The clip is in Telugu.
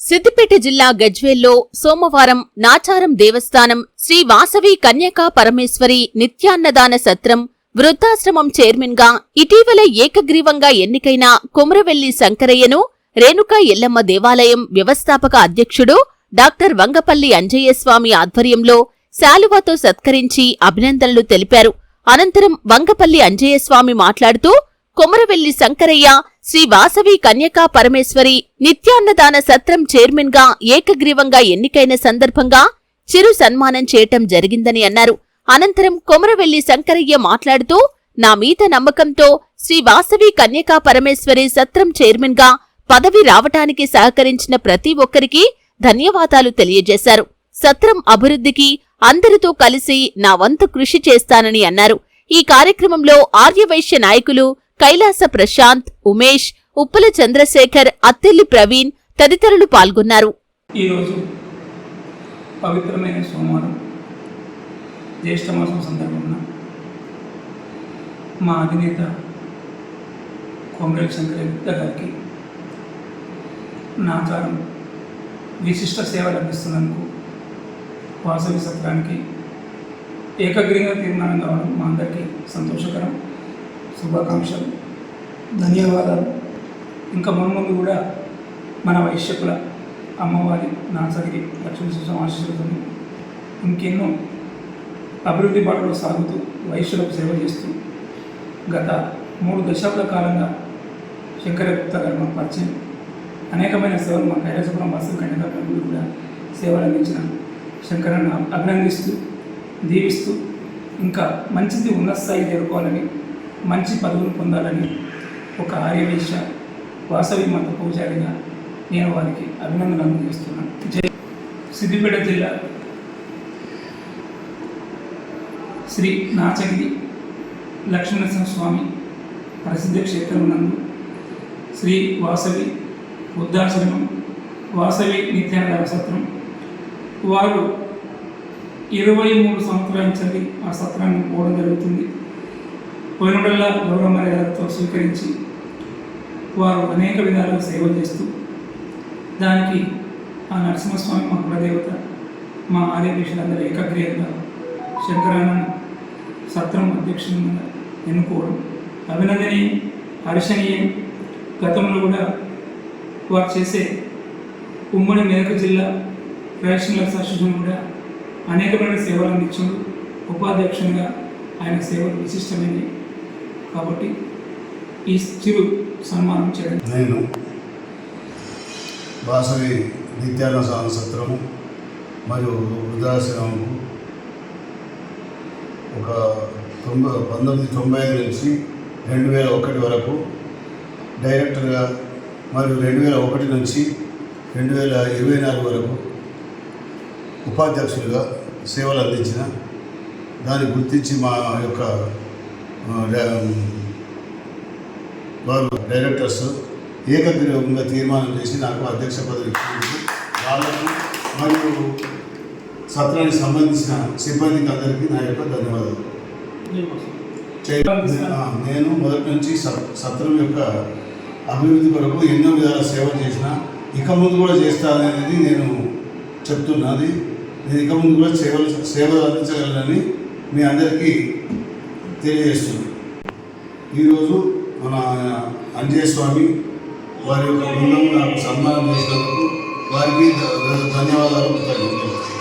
సిద్దిపేట జిల్లా గజ్వేల్లో సోమవారం నాచారం దేవస్థానం శ్రీ వాసవి కన్యకా పరమేశ్వరి నిత్యాన్నదాన సత్రం వృద్ధాశ్రమం చైర్మన్గా ఇటీవల ఏకగ్రీవంగా ఎన్నికైన కుమరవెల్లి శంకరయ్యను రేణుకా ఎల్లమ్మ దేవాలయం వ్యవస్థాపక అధ్యక్షుడు డాక్టర్ వంగపల్లి అంజయ్యస్వామి ఆధ్వర్యంలో శాలువాతో సత్కరించి అభినందనలు తెలిపారు. అనంతరం వంగపల్లి అంజయ్యస్వామి మాట్లాడుతూ కొమరవెల్లి శంకరయ్య శ్రీ వాసవి కన్యకా పరమేశ్వరి నిత్యాన్నదాన సత్రం చైర్మన్గా ఏకగ్రీవంగా ఎన్నికైన సందర్భంగా చిరు సన్మానం చేయటం జరిగిందని అన్నారు. అనంతరం కొమరవెల్లి శంకరయ్య మాట్లాడుతూ నా మీద నమ్మకంతో శ్రీ వాసవి కన్యకా పరమేశ్వరి సత్రం చైర్మన్గా పదవి రావటానికి సహకరించిన ప్రతి ఒక్కరికి ధన్యవాదాలు తెలియజేశారు. సత్రం అభివృద్ధికి అందరితో కలిసి నా వంతు కృషి చేస్తానని అన్నారు. ఈ కార్యక్రమంలో ఆర్యవైశ్య నాయకులు కైలాస ప్రశాంత్ ఉమేష్ ఉప్పుల చంద్రశేఖర్ అత్తెల్లి ప్రవీణ్ తదితరులు పాల్గొన్నారు. ఈరోజు పవిత్రమైన సోమవారం జ్యేష్ఠమాసం సందర్భంగా మా అధినేత కోమరేల్ శంకర గుప్తా గారికి నాచారం విశిష్ట సేవలు అందిస్తున్నందుకు వాసవి సత్రానికి ఏకగ్రీవ తీర్మానం కావడం మా అందరికీ సంతోషకరం. శుభాకాంక్షలు. ధన్యవాదాలు. ఇంకా మున్ముందు కూడా మన వైశ్యకుల అమ్మవారి నాసగిరి లక్ష్మీ శిశం ఆశీస్సులతో ఇంకెన్నో అభివృద్ధి బాటలో సాగుతూ వైశ్యులకు సేవ చేస్తూ గత మూడు దశాబ్ద కాలంగా శంకరగుప్త గారు మాకు పరిచయం. అనేకమైన సేవలు మా కైలాసపురం వాసు కన్యకా కూడా సేవలు అందించిన శంకరన్న అభినందిస్తూ దీవిస్తూ ఇంకా మంచిది ఉన్న స్థాయి చేరుకోవాలని మంచి పదవులు పొందాలని ఒక ఆర్యవేశ వాసవి మత పూజారిగా నేను వారికి అభినందనలు అందజేస్తున్నాను. జై సిద్దిపేట జిల్లా శ్రీ నాచగిరి లక్ష్మీనరసింహ స్వామి ప్రసిద్ధ క్షేత్రం నందు శ్రీ వాసవి బుద్ధాశ్రమం వాసవి నిత్యానంద సత్రం. వారు ఇరవై మూడు సంవత్సరాలు చదివి ఆ సత్రాన్ని పోవడం జరుగుతుంది. పోయినడల్లా గౌరవ మర్యాదలతో స్వీకరించి వారు అనేక విధాలుగా సేవలు చేస్తూ దానికి ఆ నరసింహస్వామి మా కులదేవత మా ఆర్యభీషులందరూ ఏకగ్రీయంగా శంకరానంద్ సత్రం అధ్యక్షునిగా ఎన్నుకోవడం అభినందనీయం హర్షణీయం. గతంలో కూడా వారు చేసే ఉమ్మడి మేరకు జిల్లా రేషనల్ అసోసియేషన్ కూడా అనేకమైన సేవలు అందించాడు ఉపాధ్యక్షునిగా ఆయన సేవలు విశిష్టమైనవి. కాబట్టి ఈ చిరు సన్మానం చేయడం. నేను వాసవి నిత్యాన స్వామి సత్రము మరియు వృద్ధాశ్రమము ఒక తొంభై పంతొమ్మిది తొంభై ఐదు నుంచి రెండు వేల ఒకటి వరకు డైరెక్టర్గా మరియు రెండు వేల ఒకటి నుంచి రెండు వేల ఇరవై నాలుగు వరకు ఉపాధ్యక్షులుగా సేవలు అందించిన దాన్ని గుర్తించి మా యొక్క వారు డైరెక్టర్స్ ఏకగ్రీవంగా తీర్మానం చేసి నాకు అధ్యక్ష పదవి వాళ్ళకు మరియు సత్రానికి సంబంధించిన సిబ్బందికి అందరికీ నా యొక్క ధన్యవాదాలు. నేను మొదటి నుంచి సత్రం యొక్క అభివృద్ధి కొరకు ఎన్నో విధాల సేవ చేసిన ఇక ముందు కూడా చేస్తాననేది నేను చెప్తున్నది నేను ఇక ముందు కూడా సేవలు సేవలు అందించగలనని మీ అందరికీ తెలియజేస్తుంది. ఈరోజు మన అంజయ స్వామి వారి యొక్క బృందం నాకు సన్మానం చేసినందుకు వారికి ధన్యవాదాలు. కృతజ్ఞతలు